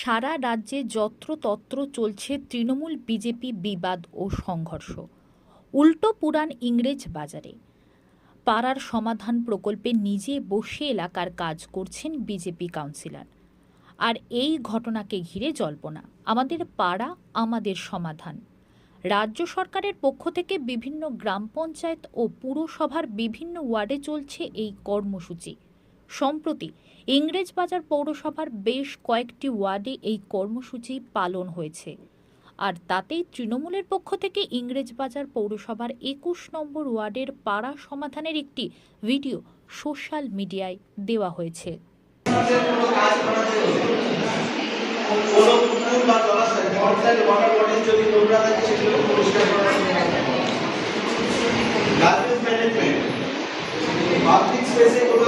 সারা রাজ্যে যত্রতত্র চলছে তৃণমূল বিজেপি বিবাদ ও সংঘর্ষ। উল্টো পুরাণ ইংরেজ বাজারে। পাড়ার সমাধান প্রকল্পে নিজে বসে এলাকার কাজ করছেন বিজেপি কাউন্সিলর। আর এই ঘটনাকে ঘিরে জল্পনা। আমাদের পাড়া, আমাদের সমাধান। রাজ্য সরকারের পক্ষ থেকে বিভিন্ন গ্রাম পঞ্চায়েত ও পুরসভার বিভিন্ন ওয়ার্ডে চলছে এই কর্মসূচি। সম্প্রতি ইংরেজবাজার পৌরসভার বেশ কয়েকটি ওয়ার্ডে এই কর্মসূচি পালন হয়েছে। আর তাতেই তৃণমূলের পক্ষ থেকে ইংরেজবাজার পৌরসভার একুশ নম্বর ওয়ার্ডের পাড়া সমাধানের একটি ভিডিও সোশ্যাল মিডিয়ায় দেওয়া হয়েছে। পাবলিক স্পেসে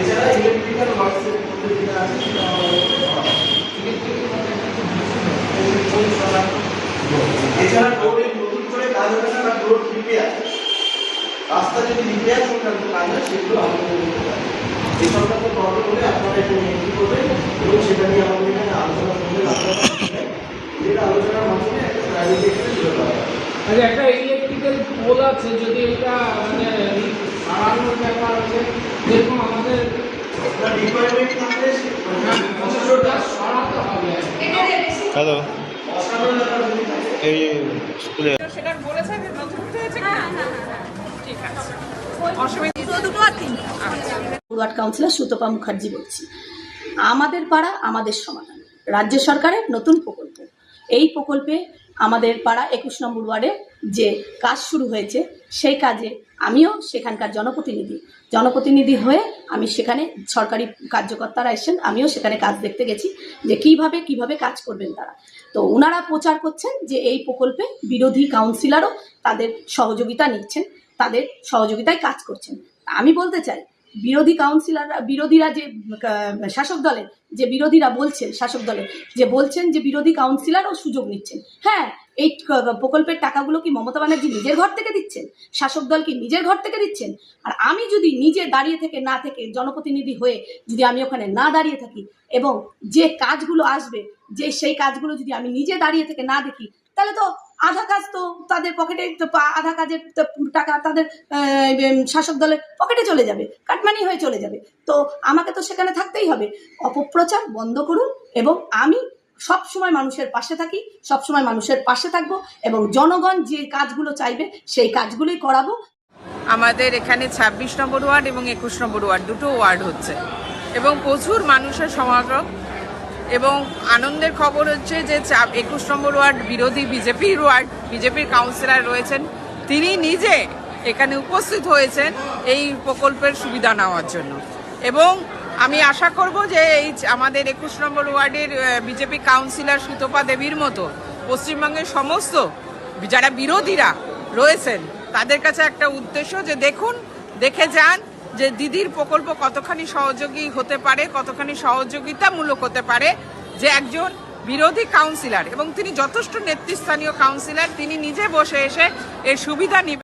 এছাড়া ইলেকট্রিক্যাল ওয়ার্কসের মধ্যে যেটা সেটা। এছাড়া নতুন করে কাজ হবে না বা রোড রাস্তা যদি রিপেয়ার সংক্রান্ত কাজ প্রবলেম হলে আপনারা একটু এন্ট্রি করবেন এবং সেটা নিয়ে আমাদের এখানে আলোচনা যেটা আলোচনার মাধ্যমে একটা প্রাইভেট আচ্ছা একটা ইলেকট্রিক্যাল পোল আছে, যদি এটা মানে সারানোর ব্যাপার আছে যেরকম আমাদের আপনার থাকলে সে- সরাতে হবে। হ্যালো এই স্কুলে সেটা বলেছেন যে নথিভুক্ত হয়েছে কি? ঠিক আছে। অসুবিধা দুটো আর তিনটা ওয়ার্ড কাউন্সিলর সুতপা মুখার্জি বলছি। আমাদের পাড়া আমাদের সমাধান। রাজ্য সরকারের নতুন প্রকল্প। এই প্রকল্পে আমাদের পাড়া একুশ নম্বর ওয়ার্ডে যে কাজ শুরু হয়েছে সেই কাজে আমিও সেখানকার জনপ্রতিনিধি। জনপ্রতিনিধি হয়ে আমি সেখানে সরকারি কার্যকর্তারা এসেছেন, আমিও সেখানে কাজ দেখতে গেছি যে কীভাবে কীভাবে কাজ করবেন তারা। তো ওনারা প্রচার করছেন যে এই প্রকল্পে বিরোধী কাউন্সিলরও তাদের সহযোগিতা নিচ্ছেন, তাদের সহযোগিতায় কাজ করছেন। আমি বলতে চাই, বিরোধী কাউন্সিলররা, বিরোধীরা যে শাসক দলের, যে বিরোধীরা বলছেন, শাসক দলের, যে বলছেন যে বিরোধী কাউন্সিলরও সুযোগ নিচ্ছেন। হ্যাঁ এই প্রকল্পের টাকাগুলো কি মমতা ব্যানার্জি নিজের ঘর থেকে দিচ্ছেন? শাসক দল কি নিজের ঘর থেকে দিচ্ছেন? আর আমি যদি নিজে দাঁড়িয়ে থেকে না থেকে জনপ্রতিনিধি হয়ে যদি আমি ওখানে না দাঁড়িয়ে থাকি এবং যে কাজগুলো আসবে, যে সেই কাজগুলো যদি আমি নিজে দাঁড়িয়ে থেকে না দেখি, তাহলে তো আধা কাজ তো তাদের পকেটে আধা কাজের টাকা তাদের শাসক দলের পকেটে চলে যাবে, কাটমানি হয়ে চলে যাবে। তো আমাকে তো সেখানে থাকতেই হবে। অপপ্রচার বন্ধ করুন এবং আমি সব সময় মানুষের পাশে থাকি সব সময় মানুষের পাশে থাকব এবং জনগণ যে কাজগুলো চাইবে সেই কাজগুলোই করাবো। আমাদের এখানে ২৬ নম্বর ওয়ার্ড এবং একুশ নম্বর ওয়ার্ড দুটো ওয়ার্ড হচ্ছে এবং প্রচুর মানুষের সমাগম এবং আনন্দের খবর হচ্ছে যে একুশ নম্বর ওয়ার্ড বিরোধী বিজেপির ওয়ার্ড, বিজেপির কাউন্সিলর রয়েছেন। তিনি নিজে এখানে উপস্থিত হয়েছেন এই প্রকল্পের সুবিধা নেওয়ার জন্য এবং আমি আশা করব যে এই আমাদের একুশ নম্বর ওয়ার্ডের বিজেপি কাউন্সিলর সুতপা দেবীর মতো পশ্চিমবঙ্গের সমস্ত যারা বিরোধীরা রয়েছেন, তাদের কাছে একটা উদ্দেশ্য যে দেখুন, দেখে যান যে দিদির প্রকল্প কতখানি সহযোগী হতে পারে, কতখানি সহযোগিতামূলক হতে পারে, যে একজন বিরোধী কাউন্সিলর এবং তিনি যথেষ্ট নেতৃস্থানীয় কাউন্সিলর, তিনি নিজে বসে এসে এর সুবিধা